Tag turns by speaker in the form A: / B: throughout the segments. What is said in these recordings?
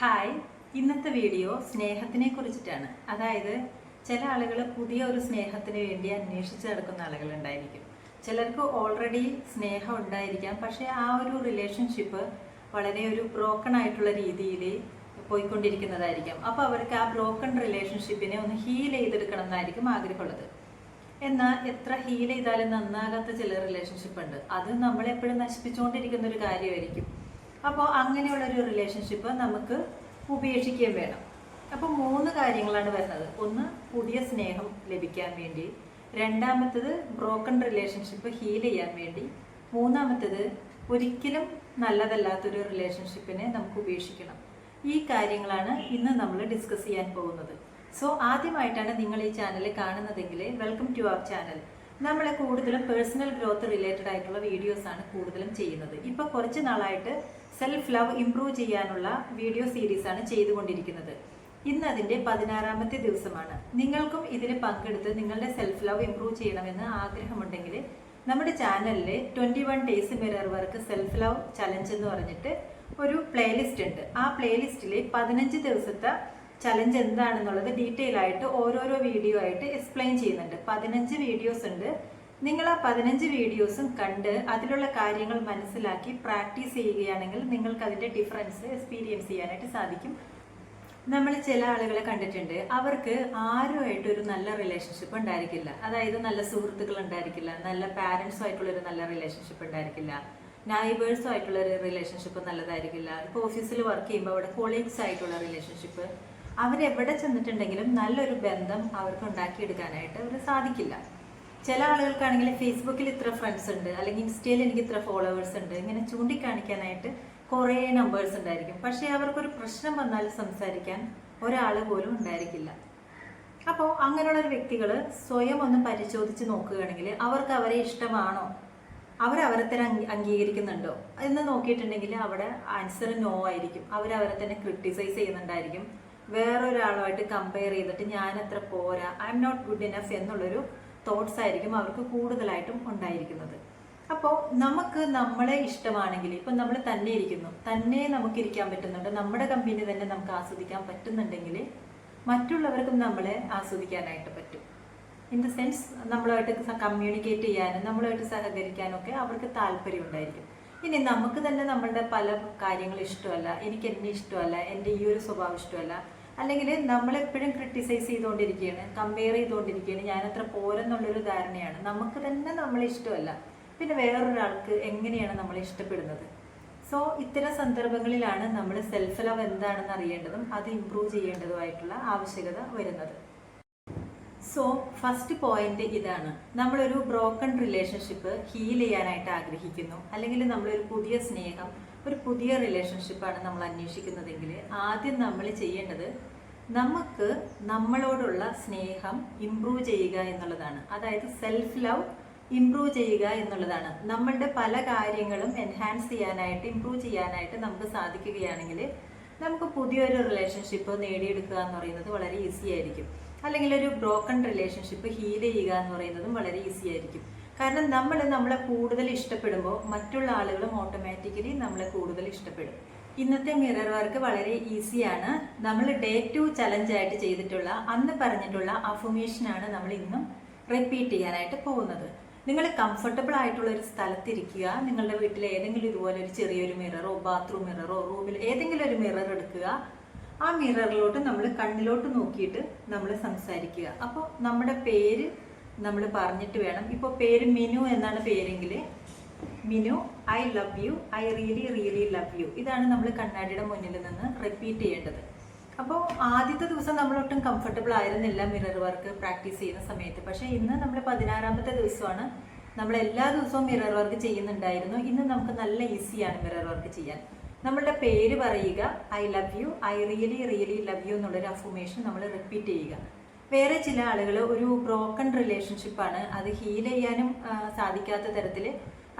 A: Hi ഇന്നത്തെ video സ്നേഹത്തിനെ കുറിച്ചിട്ടാണ്. അതായത് ചില ആളുകൾ പുതിയ ഒരു സ്നേഹത്തിന് വേണ്ടി അന്വേഷിച്ച് നടക്കുന്ന ആളുകളുണ്ടായിരിക്കും ചിലർക്ക് ഓൾറെഡി സ്നേഹം ഉണ്ടായിരിക്കാം. പക്ഷേ ആ ഒരു റിലേഷൻഷിപ്പ് വളരെ ഒരു ബ്രോക്കൺ ആയിട്ടുള്ള രീതിയിൽ പോയിക്കൊണ്ടിരിക്കുന്നതായിരിക്കാം. അപ്പോൾ അവർക്ക് ആ ബ്രോക്കൺ റിലേഷൻഷിപ്പിനെ ഒന്ന് ഹീൽ ചെയ്തെടുക്കണം എന്നായിരിക്കും ആഗ്രഹമുള്ളത്. എന്നാൽ എത്ര ഹീൽ ചെയ്താലും നന്നാകാത്ത ചില റിലേഷൻഷിപ്പ് ഉണ്ട്. അത് നമ്മളെപ്പോഴും നശിപ്പിച്ചുകൊണ്ടിരിക്കുന്ന ഒരു കാര്യമായിരിക്കും. അപ്പോൾ അങ്ങനെയുള്ളൊരു റിലേഷൻഷിപ്പ് നമുക്ക് ഉപേക്ഷിക്കുകയും വേണം. അപ്പോൾ മൂന്ന് കാര്യങ്ങളാണ് വരുന്നത്. ഒന്ന് പുതിയ സ്നേഹം ലഭിക്കാൻ വേണ്ടി. രണ്ടാമത്തത് ബ്രോക്കൺ റിലേഷൻഷിപ്പ് ഹീൽ ചെയ്യാൻ വേണ്ടി. മൂന്നാമത്തത് ഒരിക്കലും നല്ലതല്ലാത്തൊരു റിലേഷൻഷിപ്പിനെ നമുക്ക് ഉപേക്ഷിക്കണം. ഈ കാര്യങ്ങളാണ് ഇന്ന് നമ്മൾ ഡിസ്കസ് ചെയ്യാൻ പോകുന്നത്. സോ ആദ്യമായിട്ടാണ് നിങ്ങൾ ഈ ചാനൽ കാണുന്നതെങ്കിൽ വെൽക്കം ടു അവർ ചാനൽ നമ്മൾ കൂടുതലും പേഴ്സണൽ ഗ്രോത്ത് റിലേറ്റഡ് ആയിട്ടുള്ള വീഡിയോസ് ആണ് കൂടുതലും ചെയ്യുന്നത്. ഇപ്പോൾ കുറച്ച് നാളായിട്ട് സെൽഫ് ലവ് ഇംപ്രൂവ് ചെയ്യാനുള്ള വീഡിയോ സീരീസ് ആണ് ചെയ്തുകൊണ്ടിരിക്കുന്നത്. ഇന്ന് അതിന്റെ പതിനാറാമത്തെ ദിവസമാണ്. നിങ്ങൾക്കും ഇതിൽ പങ്കെടുത്ത് നിങ്ങളുടെ സെൽഫ് ലവ് ഇംപ്രൂവ് ചെയ്യണമെന്ന് ആഗ്രഹമുണ്ടെങ്കിൽ നമ്മുടെ ചാനലിലെ twenty one days mirror work self love challenge എന്ന് പറഞ്ഞിട്ട് ഒരു പ്ലേലിസ്റ്റ് ഉണ്ട്. ആ പ്ലേലിസ്റ്റിൽ പതിനഞ്ച് ദിവസത്തെ ചലഞ്ച് എന്താണെന്നുള്ളത് ഡീറ്റെയിൽ ആയിട്ട് ഓരോരോ വീഡിയോ ആയിട്ട് എക്സ്പ്ലെയിൻ ചെയ്യുന്നുണ്ട്. പതിനഞ്ച് വീഡിയോസ് ഉണ്ട്. നിങ്ങൾ ആ പതിനഞ്ച് വീഡിയോസും കണ്ട് അതിലുള്ള കാര്യങ്ങൾ മനസ്സിലാക്കി പ്രാക്ടീസ് ചെയ്യുകയാണെങ്കിൽ നിങ്ങൾക്ക് അതിന്റെ ഡിഫറൻസ് എക്സ്പീരിയൻസ് ചെയ്യാനായിട്ട് സാധിക്കും. നമ്മൾ ചില ആളുകളെ കണ്ടിട്ടുണ്ട്. അവർക്ക് ആരുമായിട്ട് ഒരു നല്ല റിലേഷൻഷിപ്പ് ഉണ്ടായിരിക്കില്ല. അതായത് നല്ല സുഹൃത്തുക്കൾ ഉണ്ടായിരിക്കില്ല. നല്ല പാരൻസുമായിട്ടുള്ളൊരു നല്ല റിലേഷൻഷിപ്പ് ഉണ്ടായിരിക്കില്ല. നൈബേഴ്സും ആയിട്ടുള്ള ഒരു റിലേഷൻഷിപ്പ് നല്ലതായിരിക്കില്ല ഇപ്പോൾ ഓഫീസിൽ വർക്ക് ചെയ്യുമ്പോൾ അവിടെ കൊളീഗ്സ് ആയിട്ടുള്ള റിലേഷൻഷിപ്പ് അവരെവിടെ ചെന്നിട്ടുണ്ടെങ്കിലും നല്ലൊരു ബന്ധം അവർക്ക് ഉണ്ടാക്കിയെടുക്കാനായിട്ട് അവർ സാധിക്കില്ല. ചില ആളുകൾക്കാണെങ്കിൽ ഫേസ്ബുക്കിൽ ഇത്ര ഫ്രണ്ട്സ് ഉണ്ട് അല്ലെങ്കിൽ ഇൻസ്റ്റയിൽ എനിക്ക് ഇത്ര ഫോളോവേഴ്സ് ഉണ്ട് ഇങ്ങനെ ചൂണ്ടിക്കാണിക്കാനായിട്ട് കുറേ നമ്പേഴ്സ് ഉണ്ടായിരിക്കും. പക്ഷേ അവർക്കൊരു പ്രശ്നം വന്നാൽ സംസാരിക്കാൻ ഒരാൾ പോലും ഉണ്ടായിരിക്കില്ല. അപ്പോൾ അങ്ങനെയുള്ള ഒരു വ്യക്തികൾ സ്വയം ഒന്ന് പരിശോധിച്ച് നോക്കുകയാണെങ്കിൽ അവർക്ക് അവരെ ഇഷ്ടമാണോ? അവർ അവരെ തന്നെ അംഗീ- അംഗീകരിക്കുന്നുണ്ടോ? എന്ന് നോക്കിയിട്ടുണ്ടെങ്കിൽ അവിടെ ആൻസർ നോ ആയിരിക്കും. അവർ അവരെ തന്നെ ക്രിട്ടിസൈസ് ചെയ്യുന്നുണ്ടായിരിക്കും. വേറൊരാളുമായിട്ട് കമ്പയർ ചെയ്തിട്ട് ഞാൻ അത്ര പോരാ I M not good enough എന്നുള്ളൊരു തോട്ട്സ് ആയിരിക്കും അവർക്ക് കൂടുതലായിട്ടും ഉണ്ടായിരിക്കുന്നത്. അപ്പോൾ നമുക്ക് നമ്മളെ ഇഷ്ടമാണെങ്കിൽ ഇപ്പം നമ്മൾ തന്നെ ഇരിക്കുന്നു തന്നെ നമുക്ക് ഇരിക്കാൻ പറ്റുന്നുണ്ട് നമ്മുടെ കമ്പനി തന്നെ നമുക്ക് ആസ്വദിക്കാൻ പറ്റുന്നുണ്ടെങ്കിൽ മറ്റുള്ളവർക്കും നമ്മളെ ആസ്വദിക്കാനായിട്ട് പറ്റും. ഇൻ ദ സെൻസ് നമ്മളുമായിട്ട് കമ്മ്യൂണിക്കേറ്റ് ചെയ്യാനും നമ്മളുമായിട്ട് സഹകരിക്കാനൊക്കെ അവർക്ക് താല്പര്യം ഉണ്ടായിരിക്കും. ഇനി നമുക്ക് തന്നെ നമ്മളുടെ പല കാര്യങ്ങൾ ഇഷ്ടമല്ല എനിക്ക് എന്നെ ഇഷ്ടമല്ല എന്റെ ഈ ഒരു സ്വഭാവം ഇഷ്ടമല്ല അല്ലെങ്കിൽ നമ്മളെപ്പോഴും ക്രിട്ടിസൈസ് ചെയ്തുകൊണ്ടിരിക്കുകയാണ് കമ്പയർ ചെയ്തുകൊണ്ടിരിക്കുകയാണ് ഞാനത്ര പോരെന്നുള്ളൊരു ധാരണയാണ്. നമുക്ക് തന്നെ നമ്മളെ ഇഷ്ടമല്ല. പിന്നെ വേറൊരാൾക്ക് എങ്ങനെയാണ് നമ്മളെ ഇഷ്ടപ്പെടുന്നത്? സോ ഇത്തരം സന്ദർഭങ്ങളിലാണ് നമ്മൾ സെൽഫ് ലവ് എന്താണെന്ന് അറിയേണ്ടതും അത് ഇമ്പ്രൂവ് ചെയ്യേണ്ടതുമായിട്ടുള്ള ആവശ്യകത വരുന്നത്. സോ ഫസ്റ്റ് പോയിന്റ് ഇതാണ്. നമ്മളൊരു ബ്രോക്കൺ റിലേഷൻഷിപ്പ് ഹീൽ ചെയ്യാനായിട്ട് ആഗ്രഹിക്കുന്നു. അല്ലെങ്കിൽ നമ്മളൊരു പുതിയ സ്നേഹം ഒരു പുതിയ റിലേഷൻഷിപ്പാണ് നമ്മൾ അന്വേഷിക്കുന്നതെങ്കിൽ ആദ്യം നമ്മൾ ചെയ്യേണ്ടത് നമുക്ക് നമ്മളോടുള്ള സ്നേഹം ഇമ്പ്രൂവ് ചെയ്യുക എന്നുള്ളതാണ്. അതായത് സെൽഫ് ലവ് ഇമ്പ്രൂവ് ചെയ്യുക എന്നുള്ളതാണ്. നമ്മളുടെ പല കാര്യങ്ങളും എൻഹാൻസ് ചെയ്യാനായിട്ട് ഇമ്പ്രൂവ് ചെയ്യാനായിട്ട് നമുക്ക് സാധിക്കുകയാണെങ്കിൽ നമുക്ക് പുതിയൊരു റിലേഷൻഷിപ്പ് നേടിയെടുക്കുക എന്ന് പറയുന്നത് വളരെ ഈസി ആയിരിക്കും. അല്ലെങ്കിൽ ഒരു ബ്രോക്കൺ റിലേഷൻഷിപ്പ് ഹീൽ ചെയ്യുക എന്ന് പറയുന്നതും വളരെ ഈസി ആയിരിക്കും. കാരണം നമ്മൾ നമ്മളെ കൂടുതൽ ഇഷ്ടപ്പെടുമ്പോൾ മറ്റുള്ള ആളുകളും ഓട്ടോമാറ്റിക്കലി നമ്മളെ കൂടുതൽ ഇഷ്ടപ്പെടും. ഇന്നത്തെ മിറർ വർക്ക് വളരെ ഈസിയാണ്. നമ്മൾ ഡേ ടു ചലഞ്ച് ആയിട്ട് ചെയ്തിട്ടുള്ള അന്ന് പറഞ്ഞിട്ടുള്ള അഫർമേഷനാണ് നമ്മൾ ഇന്നും റിപ്പീറ്റ് ചെയ്യാനായിട്ട് പോകുന്നത്. നിങ്ങൾ കംഫർട്ടബിൾ ആയിട്ടുള്ള ഒരു സ്ഥലത്തിരിക്കുക. നിങ്ങളുടെ വീട്ടിൽ ഏതെങ്കിലും ഇതുപോലെ ഒരു ചെറിയൊരു മിററോ ബാത്റൂം മിററോ റൂമിൽ ഏതെങ്കിലും ഒരു മിറർ എടുക്കുക. ആ മിററിലോട്ട് നമ്മൾ കണ്ണിലോട്ട് നോക്കിയിട്ട് നമ്മൾ സംസാരിക്കുക. അപ്പോൾ നമ്മുടെ പേര് നമ്മൾ പറഞ്ഞിട്ട് വേണം. ഇപ്പോൾ പേര് മിനു എന്നാണ് പേരെങ്കിൽ Minu I love you I really really love you ഇതാണ് നമ്മൾ കണ്ണാടിയുടെ മുന്നിൽ നിന്ന് റിപ്പീറ്റ് ചെയ്യേണ്ടത്. അപ്പോൾ ആദ്യത്തെ ദിവസം നമ്മൾ ഒട്ടും കംഫർട്ടബിൾ ആയിരുന്നില്ല മിറർ വർക്ക് പ്രാക്ടീസ് ചെയ്യുന്ന സമയത്ത്. പക്ഷേ ഇന്ന് നമ്മൾ പതിനാറാമത്തെ ദിവസമാണ്. നമ്മൾ എല്ലാ ദിവസവും മിറർ വർക്ക് ചെയ്യുന്നുണ്ടായിരുന്നു. ഇന്ന് നമുക്ക് നല്ല ഈസിയാണ് മിറർ വർക്ക് ചെയ്യാൻ. നമ്മളുടെ പേര് പറയുക I love you I really really love you എന്നുള്ളൊരു അഫർമേഷൻ നമ്മൾ റിപ്പീറ്റ് ചെയ്യുക. വേറെ ചില ആളുകൾ ഒരു ബ്രോക്കൺ റിലേഷൻഷിപ്പാണ് അത് ഹീൽ ചെയ്യാനും സാധിക്കാത്ത തരത്തിൽ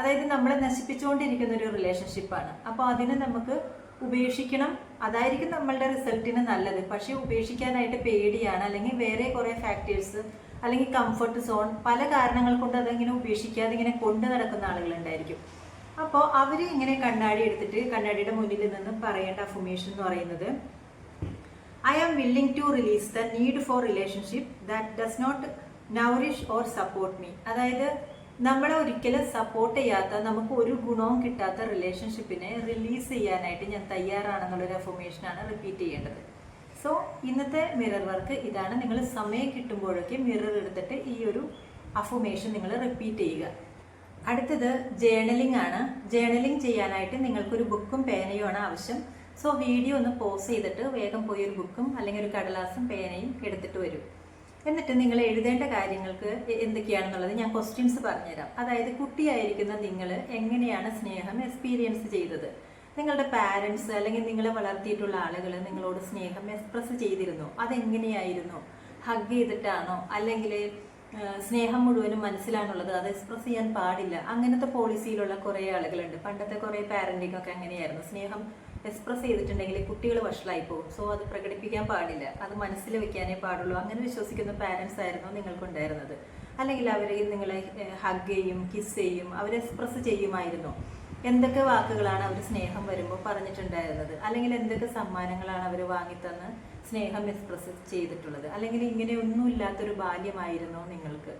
A: അതായത് നമ്മളെ നശിപ്പിച്ചുകൊണ്ടിരിക്കുന്ന ഒരു റിലേഷൻഷിപ്പാണ് അപ്പോൾ അതിനെ നമുക്ക് ഉപേക്ഷിക്കണം. അതായിരിക്കും നമ്മളുടെ റിസൾട്ടിന് നല്ലത്. പക്ഷേ ഉപേക്ഷിക്കാനായിട്ട് പേടിയാണ്. അല്ലെങ്കിൽ വേറെ കുറേ ഫാക്ടേഴ്സ് അല്ലെങ്കിൽ കംഫർട്ട് സോൺ പല കാരണങ്ങൾ കൊണ്ട് അതിങ്ങനെ ഉപേക്ഷിക്കാതെ ഇങ്ങനെ കൊണ്ടു നടക്കുന്ന ആളുകളുണ്ടായിരിക്കും അപ്പോൾ അവർ ഇങ്ങനെ കണ്ണാടി എടുത്തിട്ട് കണ്ണാടിയുടെ മുന്നിൽ നിന്ന് പറയേണ്ട അഫർമേഷൻ എന്ന് പറയുന്നത് I am willing to release the need for relationship that does not nourish or support me അതായത് നമ്മളെ ഒരിക്കലും സപ്പോർട്ട് ചെയ്യാത്ത നമുക്ക് ഒരു ഗുണവും കിട്ടാത്ത റിലേഷൻഷിപ്പിനെ റിലീസ് ചെയ്യാനായിട്ട് ഞാൻ തയ്യാറാണെന്നുള്ളൊരു അഫർമേഷനാണ് റിപ്പീറ്റ് ചെയ്യേണ്ടത്. സോ ഇന്നത്തെ മിറർ വർക്ക് ഇതാണ്. നിങ്ങൾ സമയം കിട്ടുമ്പോഴൊക്കെ മിറർ എടുത്തിട്ട് ഈ ഒരു അഫർമേഷൻ നിങ്ങൾ റിപ്പീറ്റ് ചെയ്യുക. അടുത്തത് ജേണലിംഗ് ആണ്. ജേണലിംഗ് ചെയ്യാനായിട്ട് നിങ്ങൾക്കൊരു ബുക്കും പേനയും ആണ് ആവശ്യം. സോ വീഡിയോ ഒന്ന് പോസ് ചെയ്തിട്ട് വേഗം പോയി ഒരു ബുക്കും അല്ലെങ്കിൽ ഒരു കടലാസും പേനയും എടുത്തിട്ട് വരും. എന്നിട്ട് നിങ്ങൾ എഴുതേണ്ട കാര്യങ്ങൾക്ക് എന്തൊക്കെയാണെന്നുള്ളത് ഞാൻ ക്വസ്റ്റ്യൻസ് പറഞ്ഞുതരാം. അതായത് കുട്ടിയായിരിക്കുന്ന നിങ്ങൾ എങ്ങനെയാണ് സ്നേഹം എക്സ്പീരിയൻസ് ചെയ്തത്? നിങ്ങളുടെ പാരൻസ് അല്ലെങ്കിൽ നിങ്ങളെ വളർത്തിയിട്ടുള്ള ആളുകൾ നിങ്ങളോട് സ്നേഹം എക്സ്പ്രസ് ചെയ്തിരുന്നു? അതെങ്ങനെയായിരുന്നു? ഹഗ് ചെയ്തിട്ടാണോ? അല്ലെങ്കിൽ സ്നേഹം മുഴുവനും മനസ്സിലാണുള്ളത്? അത് എക്സ്പ്രസ് ചെയ്യാൻ പാടില്ല? അങ്ങനത്തെ പോളിസിയിലുള്ള കുറേ ആളുകളുണ്ട്. പണ്ടത്തെ കുറേ പാരന്റിങ്ങൊക്കെ അങ്ങനെയായിരുന്നു. സ്നേഹം എക്സ്പ്രസ് ചെയ്തിട്ടുണ്ടെങ്കിൽ കുട്ടികൾ വഷളായി പോകും. സോ അത് പ്രകടിപ്പിക്കാൻ പാടില്ല. അത് മനസ്സിൽ വെക്കാനേ പാടുള്ളൂ. അങ്ങനെ വിശ്വസിക്കുന്ന പാരൻസ് ആയിരുന്നു നിങ്ങൾക്കുണ്ടായിരുന്നത്. അല്ലെങ്കിൽ അവരെ നിങ്ങളെ ഹഗ് ചെയ്യും കിസ് ചെയ്യും അവർ എക്സ്പ്രസ് ചെയ്യുമായിരുന്നു. എന്തൊക്കെ വാക്കുകളാണ് അവർ സ്നേഹം വരുമ്പോൾ പറഞ്ഞിട്ടുണ്ടായിരുന്നത്? അല്ലെങ്കിൽ എന്തൊക്കെ സമ്മാനങ്ങളാണ് അവർ വാങ്ങിത്തന്ന് സ്നേഹം എക്സ്പ്രസ് ചെയ്തിട്ടുള്ളത്? അല്ലെങ്കിൽ ഇങ്ങനെയൊന്നുമില്ലാത്തൊരു ബാല്യമായിരുന്നു ബാല്യമായിരുന്നോ നിങ്ങൾക്ക്?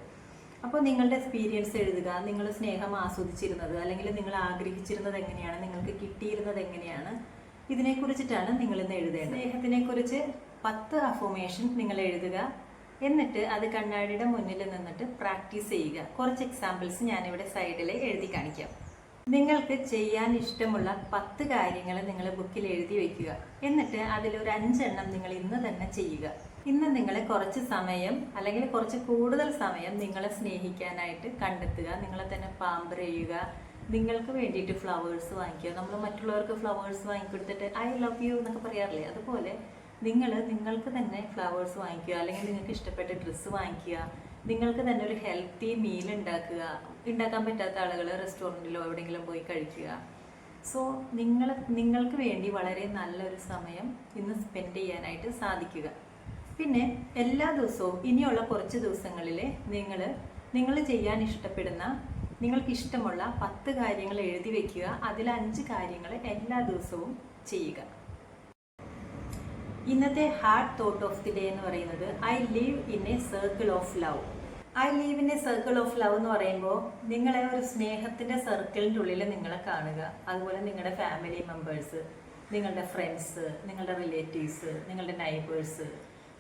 A: അപ്പോൾ നിങ്ങളുടെ എക്സ്പീരിയൻസ് എഴുതുക. നിങ്ങൾ സ്നേഹം ആസ്വദിച്ചിരുന്നത് അല്ലെങ്കിൽ നിങ്ങൾ ആഗ്രഹിച്ചിരുന്നത് എങ്ങനെയാണ്? നിങ്ങൾക്ക് കിട്ടിയിരുന്നത് എങ്ങനെയാണ്? ഇതിനെക്കുറിച്ചിട്ടാണ് നിങ്ങൾ ഇന്ന് എഴുതേണ്ടത്. സ്നേഹത്തിനെ കുറിച്ച് പത്ത് അഫോമേഷൻ നിങ്ങൾ എഴുതുക. എന്നിട്ട് അത് കണ്ണാടിയുടെ മുന്നിൽ നിന്നിട്ട് പ്രാക്ടീസ് ചെയ്യുക. കുറച്ച് എക്സാമ്പിൾസ് ഞാനിവിടെ സൈഡിൽ എഴുതി കാണിക്കാം. നിങ്ങൾക്ക് ചെയ്യാൻ ഇഷ്ടമുള്ള പത്ത് കാര്യങ്ങൾ നിങ്ങൾ ബുക്കിൽ എഴുതി വയ്ക്കുക എന്നിട്ട് അതിലൊരു അഞ്ചെണ്ണം നിങ്ങൾ ഇന്ന് തന്നെ ചെയ്യുക. ഇന്ന് നിങ്ങളെ കുറച്ച് സമയം അല്ലെങ്കിൽ കുറച്ച് കൂടുതൽ സമയം നിങ്ങളെ സ്നേഹിക്കാനായിട്ട് കണ്ടെത്തുക നിങ്ങളെ തന്നെ പാമ്പർ ചെയ്യുക നിങ്ങൾക്ക് വേണ്ടിയിട്ട് ഫ്ലവേഴ്സ് വാങ്ങിക്കുക. നമ്മൾ മറ്റുള്ളവർക്ക് ഫ്ലവേഴ്സ് വാങ്ങിക്കൊടുത്തിട്ട് ഐ ലവ് യു എന്നൊക്കെ പറയാറില്ലേ? അതുപോലെ നിങ്ങൾ നിങ്ങൾക്ക് തന്നെ ഫ്ലവേഴ്സ് വാങ്ങിക്കുക അല്ലെങ്കിൽ നിങ്ങൾക്ക് ഇഷ്ടപ്പെട്ട ഡ്രസ്സ് വാങ്ങിക്കുക നിങ്ങൾക്ക് തന്നെ ഒരു ഹെൽത്തി മീൽ ഉണ്ടാക്കുക ഉണ്ടാക്കാൻ പറ്റാത്ത ആളുകൾ റെസ്റ്റോറന്റിലോ എവിടെയെങ്കിലും പോയി കഴിക്കുക. സോ നിങ്ങൾ നിങ്ങൾക്ക് വേണ്ടി വളരെ നല്ലൊരു സമയം ഇന്ന് സ്പെൻഡ് ചെയ്യാനായിട്ട് സാധിക്കുക. പിന്നെ എല്ലാ ദിവസവും ഇനിയുള്ള കുറച്ച് ദിവസങ്ങളിൽ നിങ്ങൾ നിങ്ങൾ ചെയ്യാൻ ഇഷ്ടപ്പെടുന്ന നിങ്ങൾക്ക് ഇഷ്ടമുള്ള പത്ത് കാര്യങ്ങൾ എഴുതി വെക്കുക. അതിൽ അഞ്ച് കാര്യങ്ങൾ എല്ലാ ദിവസവും ചെയ്യുക. ഇന്നത്തെ heart thought of the day എന്ന് പറയുന്നത് I live in a circle of love I live in a circle of love എന്ന് പറയുമ്പോൾ നിങ്ങളെ ഒരു സ്നേഹത്തിന്റെ സർക്കിളിന്റെ ഉള്ളിൽ നിങ്ങളെ കാണുക. അതുപോലെ നിങ്ങളുടെ ഫാമിലി മെമ്പേഴ്സ് നിങ്ങളുടെ ഫ്രണ്ട്സ് നിങ്ങളുടെ റിലേറ്റീവ്സ് നിങ്ങളുടെ നൈബേഴ്സ്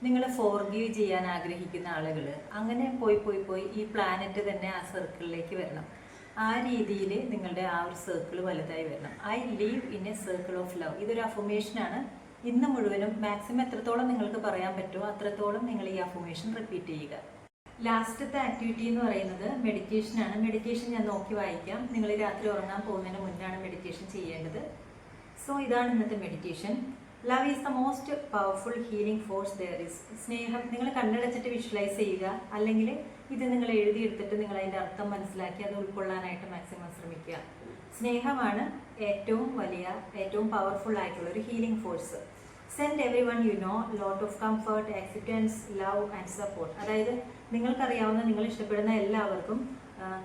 A: നിങ്ങൾ ഫോർഗീവ് ചെയ്യാൻ ആഗ്രഹിക്കുന്ന ആളുകൾ അങ്ങനെ പോയി പോയി പോയി ഈ പ്ലാനറ്റ് തന്നെ ആ സർക്കിളിലേക്ക് വരണം. ആ രീതിയിൽ നിങ്ങളുടെ ആ ഒരു സർക്കിൾ വലുതായി വരണം. I live in a circle of love ഇതൊരു അഫർമേഷനാണ് ഇന്ന് മുഴുവനും മാക്സിമം എത്രത്തോളം നിങ്ങൾക്ക് പറയാൻ പറ്റുമോ അത്രത്തോളം നിങ്ങൾ ഈ അഫർമേഷൻ റിപ്പീറ്റ് ചെയ്യുക. ലാസ്റ്റത്തെ ആക്ടിവിറ്റി എന്ന് പറയുന്നത് മെഡിറ്റേഷനാണ് മെഡിറ്റേഷൻ ഞാൻ നോക്കി വായിക്കാം. നിങ്ങൾ രാത്രി ഉറങ്ങാൻ പോകുന്നതിന് മുന്നാണ് മെഡിറ്റേഷൻ ചെയ്യേണ്ടത്. സോ ഇതാണ് ഇന്നത്തെ meditation love is the most powerful healing force there is സ്നേഹം നിങ്ങൾ കണ്ണടച്ചിട്ട് വിഷ്വലൈസ് ചെയ്യുക. അല്ലെങ്കിൽ ഇത് നിങ്ങൾ എഴുതിയെടുത്തിട്ട് നിങ്ങൾ അതിന്റെ അർത്ഥം മനസ്സിലാക്കി അത് ഉൾക്കൊള്ളാനായിട്ട് മാക്സിമം ശ്രമിക്കുക. സ്നേഹമാണ് ഏറ്റവും വലിയ ഏറ്റവും പവർഫുൾ ആയിട്ടുള്ള ഒരു healing force send everyone you know lot of comfort acceptance love and support അതായത് നിങ്ങൾക്കറിയാവുന്ന നിങ്ങൾ ഇഷ്ടപ്പെടുന്ന എല്ലാവർക്കും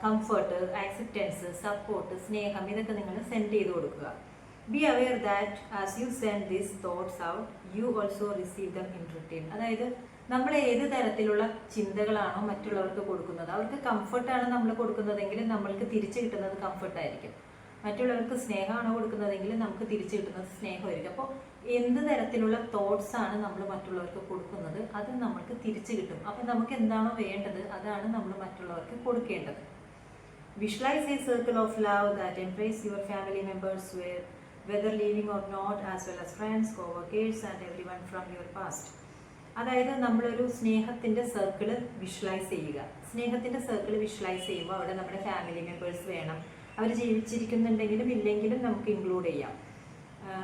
A: കംഫർട്ട് ആക്സെപ്റ്റൻസ് സപ്പോർട്ട് സ്നേഹം ഇതൊക്കെ നിങ്ങൾ സെൻഡ് ചെയ്ത് കൊടുക്കുക. Be aware that as you send these thoughts out you also receive them in return അതായത് നമ്മൾ ഏത് തരത്തിലുള്ള ചിന്തകളാണോ മറ്റുള്ളവർക്ക് കൊടുക്കുന്നത് അവർക്ക് കംഫർട്ടാണ് നമ്മൾ കൊടുക്കുന്നതെങ്കിൽ നമ്മൾക്ക് തിരിച്ചു കിട്ടുന്നത് കംഫർട്ടായിരിക്കും മറ്റുള്ളവർക്ക് സ്നേഹമാണോ കൊടുക്കുന്നതെങ്കിൽ നമുക്ക് തിരിച്ചു കിട്ടുന്നത് സ്നേഹമായിരിക്കും. അപ്പോൾ എന്ത് തരത്തിലുള്ള തോട്ട്സ് ആണ് നമ്മൾ മറ്റുള്ളവർക്ക് കൊടുക്കുന്നത് അത് നമ്മൾക്ക് തിരിച്ചു കിട്ടും. അപ്പം നമുക്ക് എന്താണോ വേണ്ടത് അതാണ് നമ്മൾ മറ്റുള്ളവർക്ക് കൊടുക്കേണ്ടത്. Visualise Visualize circle of love that embrace your family members members where, whether or not as well well friends coworkers and everyone from your past. അതായത് നമ്മളൊരു സ്നേഹത്തിന്റെ സർക്കിൾ വിഷ്വലൈസ് ചെയ്യുക. സ്നേഹത്തിന്റെ സർക്കിൾ വിഷ്വലൈസ് ചെയ്യുമ്പോൾ അവിടെ നമ്മുടെ ഫാമിലി മെമ്പേഴ്സ് വേണം. അവർ ജീവിച്ചിരിക്കുന്നുണ്ടെങ്കിലും ഇല്ലെങ്കിലും നമുക്ക് ഇൻക്ലൂഡ് ചെയ്യാം.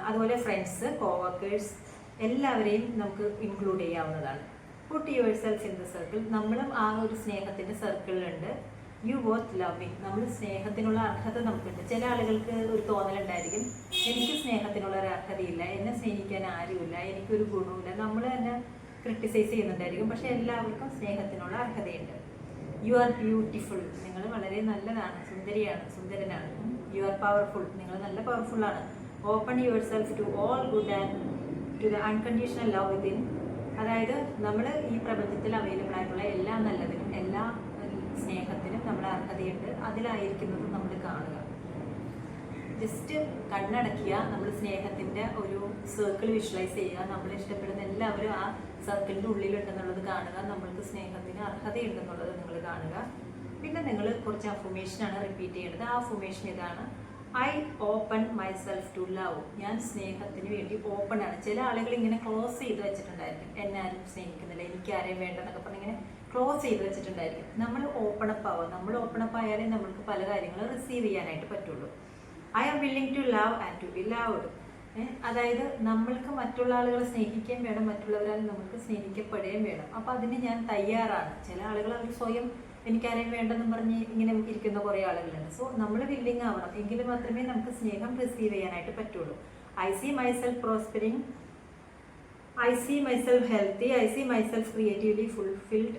A: അതുപോലെ ഫ്രണ്ട്സ് കോവർക്കേഴ്സ് എല്ലാവരെയും നമുക്ക് ഇൻക്ലൂഡ് ചെയ്യാവുന്നതാണ്. Put yourself in the circle നമ്മളും ആ ഒരു സ്നേഹത്തിന്റെ സർക്കിളിലുണ്ട് യു ബോത്ത് ലവിങ് നമ്മൾ സ്നേഹത്തിനുള്ള അർഹത നമുക്കുണ്ട്. ചില ആളുകൾക്ക് ഒരു തോന്നലുണ്ടായിരിക്കും എനിക്ക് സ്നേഹത്തിനുള്ള ഒരു അർഹതയില്ല എന്നെ സ്നേഹിക്കാൻ ആരുമില്ല എനിക്കൊരു ഗുണവുമില്ല. നമ്മൾ തന്നെ ക്രിട്ടിസൈസ് ചെയ്യുന്നുണ്ടായിരിക്കും. പക്ഷെ എല്ലാവർക്കും സ്നേഹത്തിനുള്ള അർഹതയുണ്ട്. യു ആർ ബ്യൂട്ടിഫുൾ നിങ്ങൾ വളരെ നല്ലതാണ് സുന്ദരിയാണ് സുന്ദരനാണ്. യു ആർ പവർഫുൾ നിങ്ങൾ നല്ല പവർഫുൾ ആണ്. Open yourself to all good and to the unconditional love within അതായത് നമ്മൾ ഈ പ്രപഞ്ചത്തിൽ അവൈലബിൾ ആയിട്ടുള്ള എല്ലാ നല്ലതിനും എല്ലാ അർഹതയുണ്ട് അതിലായിരിക്കുന്നത് നമ്മൾ കാണുക. ജസ്റ്റ് കണ്ണടക്കുക നമ്മൾ സ്നേഹത്തിന്റെ ഒരു സർക്കിൾ വിഷ്വലൈസ് ചെയ്യുക. നമ്മൾ ഇഷ്ടപ്പെടുന്ന എല്ലാവരും ആ സർക്കിളിന്റെ ഉള്ളിലുണ്ടെന്നുള്ളത് കാണുക. നമ്മൾക്ക് സ്നേഹത്തിന് അർഹതയുണ്ടെന്നുള്ളത് നിങ്ങൾ കാണുക. പിന്നെ നിങ്ങൾ കുറച്ച് അഫർമേഷൻ ആണ് റിപ്പീറ്റ് ചെയ്യേണ്ടത്. ആ അഫർമേഷൻ ഇതാണ് I open myself to love ഞാൻ സ്നേഹത്തിന് വേണ്ടി ഓപ്പൺ ആണ്. ചില ആളുകൾ ഇങ്ങനെ ക്ലോസ് ചെയ്ത് വെച്ചിട്ടുണ്ടായിരിക്കും. എന്നെ ആരും സ്നേഹിക്കുന്നില്ല. എനിക്ക് ആരെയും വേണ്ടെന്നൊക്കെ പറഞ്ഞ് ഇങ്ങനെ ക്ലോസ് ചെയ്ത് വെച്ചിട്ടുണ്ടായിരിക്കും. നമ്മൾ ഓപ്പൺ അപ്പ് ആവുക നമ്മൾ ഓപ്പൺ അപ്പ് ആയാലേ നമ്മൾക്ക് പല കാര്യങ്ങളും റിസീവ് ചെയ്യാനായിട്ട് പറ്റുള്ളൂ. I am willing to love and to be loved അതായത് നമ്മൾക്ക് മറ്റുള്ള ആളുകളെ സ്നേഹിക്കുകയും വേണം മറ്റുള്ളവരാൽ നമുക്ക് സ്നേഹിക്കപ്പെടുകയും വേണം. അപ്പോൾ അതിന് ഞാൻ തയ്യാറാണ്. ചില ആളുകൾ അവർ സ്വയം എനിക്കാരെയും വേണ്ടെന്ന് പറഞ്ഞ് ഇങ്ങനെ ഇരിക്കുന്ന കുറേ ആളുകളുണ്ട്. സോ നമ്മൾ വില്ലിംഗ് ആവണം. എങ്കിൽ മാത്രമേ നമുക്ക് സ്നേഹം റിസീവ് ചെയ്യാനായിട്ട് പറ്റുള്ളൂ. I see myself prospering I see myself healthy I see myself creatively fulfilled.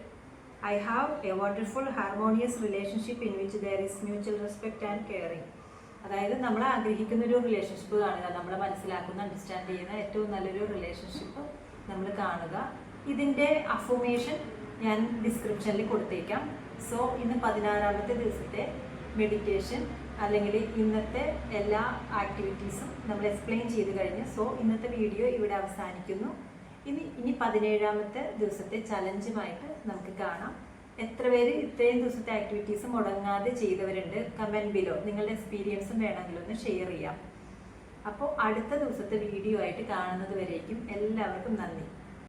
A: I have a wonderful, harmonious relationship in which there is mutual respect and caring. അതായത് നമ്മൾ ആഗ്രഹിക്കുന്ന ഒരു റിലേഷൻഷിപ്പ് കാണുക നമ്മൾ മനസ്സിലാക്കുന്ന അണ്ടർസ്റ്റാൻഡ് ചെയ്യുന്ന ഏറ്റവും നല്ലൊരു റിലേഷൻഷിപ്പ് നമ്മൾ കാണുക. ഇതിന്റെ അഫോമേഷൻ ഞാൻ ഡിസ്ക്രിപ്ഷനിൽ കൊടുത്തേക്കാം. സോ ഇന്ന് പതിനാറാമത്തെ ദിവസത്തെ മെഡിറ്റേഷൻ അല്ലെങ്കിൽ ഇന്നത്തെ എല്ലാ ആക്ടിവിറ്റീസും നമ്മൾ എക്സ്പ്ലെയിൻ ചെയ്ത് കഴിഞ്ഞു സോ ഇന്നത്തെ വീഡിയോ ഇവിടെ അവസാനിക്കുന്നു. ഇനി ഇനി പതിനേഴാമത്തെ ദിവസത്തെ ചലഞ്ചുമായിട്ട് നമുക്ക് കാണാം. എത്ര പേര് ഇത്രയും ദിവസത്തെ ആക്ടിവിറ്റീസ് മുടങ്ങാതെ ചെയ്തവരുണ്ട്? കമന്റ് ബിലോ നിങ്ങളുടെ എക്സ്പീരിയൻസും വേണമെങ്കിൽ ഒന്ന് ഷെയർ ചെയ്യാം. അപ്പോൾ അടുത്ത ദിവസത്തെ വീഡിയോ ആയിട്ട് കാണുന്നത് വരേക്കും. എല്ലാവർക്കും നന്ദി.